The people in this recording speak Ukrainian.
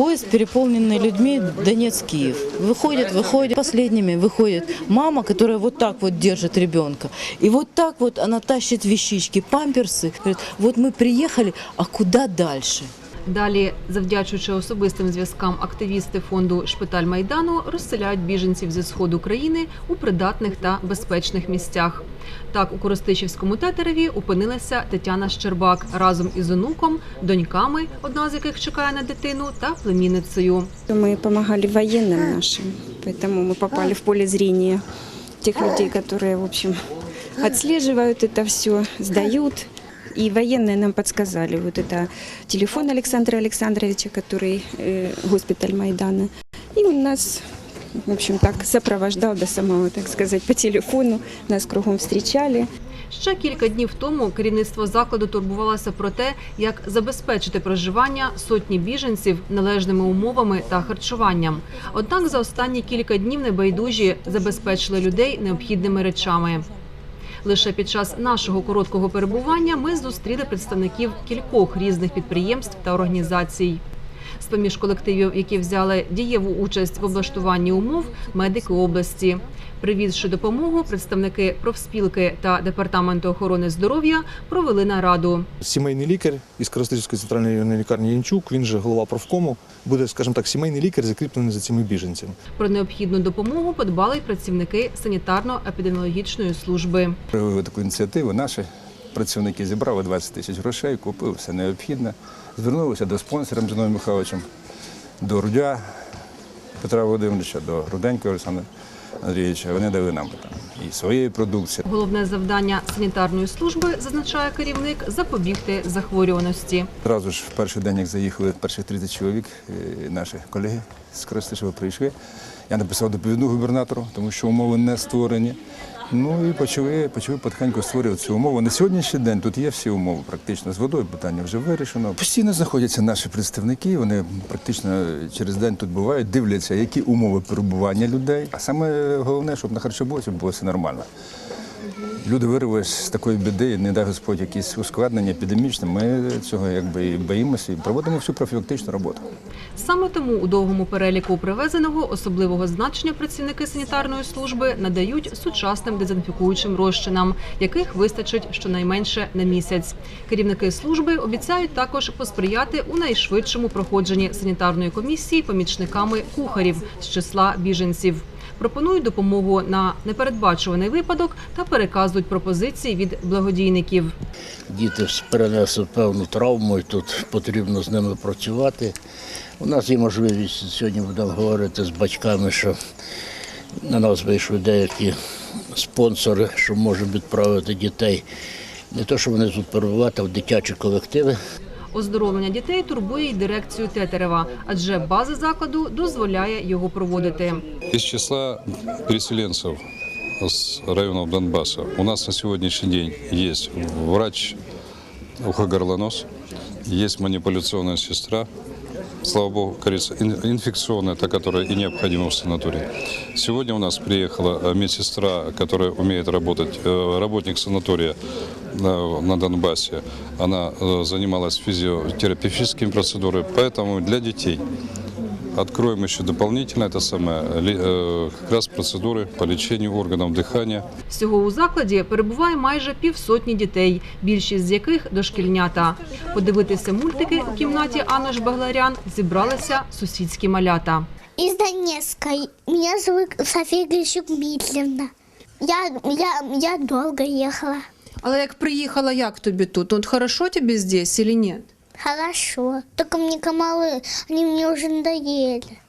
Поезд, переполненный людьми, Донец-Киев. Выходят, выходят, последними выходит мама, которая вот так вот держит ребенка. И вот так вот она тащит вещички, памперсы. Говорит, вот мы приехали, а куда дальше? Далі, завдячуючи особистим зв'язкам, активісти фонду Шпиталь Майдану розселяють біженців зі сходу країни у придатних та безпечних місцях. Так, у Коростишівському тетереві опинилася Тетяна Щербак разом із онуком, доньками, одна з яких чекає на дитину, та племінницею. Мы помогали военным нашим, поэтому мы попали в поле зрения тех людей, которые, в общем, отслеживают это все, сдают. И военные нам подсказали, вот это телефон Александра Александровича, который э, госпиталь Майдана. И он нас, в общем, так сопровождал до самого, так сказать, по телефону. Нас кругом встречали. Ще кілька днів тому керівництво закладу турбувалося про те, як забезпечити проживання сотні біженців належними умовами та харчуванням. Однак за останні кілька днів небайдужі забезпечили людей необхідними речами. Лише під час нашого короткого перебування ми зустріли представників кількох різних підприємств та організацій. З поміж колективів, які взяли дієву участь в облаштуванні умов, медики області. Привізши допомогу, представники профспілки та департаменту охорони здоров'я провели нараду. Сімейний лікар із Коростишівської центральної районної лікарні Янчук, він же голова профкому, буде, скажімо так, сімейний лікар, закріплений за цими біженцями. Про необхідну допомогу подбали й працівники санітарно-епідеміологічної служби. Проявили таку ініціативу. Наші працівники зібрали 20 тисяч грошей, купили все необхідне. Звернулися до спонсора Зіновим Михайловичем, до Рудя Петра Володимировича, до Руденька Олександра Андрійовича. Вони дали нам там і своєї продукції. Головне завдання санітарної служби, зазначає керівник, запобігти захворюваності. Одразу ж в перший день, як заїхали перших 30 чоловік, е, наші колеги з Коростишева прийшли. Я написав доповідну губернатору, тому що умови не створені. Ну і почали, почали потихеньку створювати цю умову. На сьогоднішній день тут є всі умови, практично з водою питання вже вирішено. Постійно знаходяться наші представники. Вони практично через день тут бувають, дивляться, які умови перебування людей. А саме головне, щоб на харчоблоці було все нормально. Люди вирвались з такої біди, не дай Господь якісь ускладнення епідемічне. Ми цього якби і боїмося і проводимо всю профілактичну роботу. Саме тому у довгому переліку привезеного особливого значення працівники санітарної служби надають сучасним дезінфікуючим розчинам, яких вистачить щонайменше на місяць. Керівники служби обіцяють також посприяти у найшвидшому проходженні санітарної комісії помічниками кухарів з числа біженців. Пропонують допомогу на непередбачуваний випадок та переказують пропозиції від благодійників. Діти перенесли певну травму, і тут потрібно з ними працювати. У нас є можливість сьогодні будемо говорити з батьками, що на нас вийшли деякі спонсори, що можемо відправити дітей. Не то, що вони тут перебувати, а в дитячі колективи. Оздоровлення дітей турбує й дирекцію Тетерева, адже база закладу дозволяє його проводити. Із числа переселенців з району Донбасу у нас на сьогоднішній день є врач ухо-горлонос, маніпуляційна манипуляционная сестра, слава богу, кажется, ин- инфекционная, та, которая и необходима в санатории. Сегодня у нас приехала э, медсестра, которая умеет работать, э, работник санатория э, на Донбассе. Она э, занималась физиотерапевтическими процедурами, поэтому для детей Откроем еще дополнительно это самое, ли- э, как раз процедуры по лечению органов дыхания. Всього у закладі перебуває майже півсотні дітей, більшість з яких дошкільнята. Подивитися мультики у кімнаті Анни Жбагларян зібралися сусідські малята. Из Донецка. Меня зовут София Грищук Дмитриевна. Я, я, я долго ехала. Але як приїхала, як тобі тут? От хорошо тобі здесь или ні? Хорошо. Только мне комары, они мне уже надоели.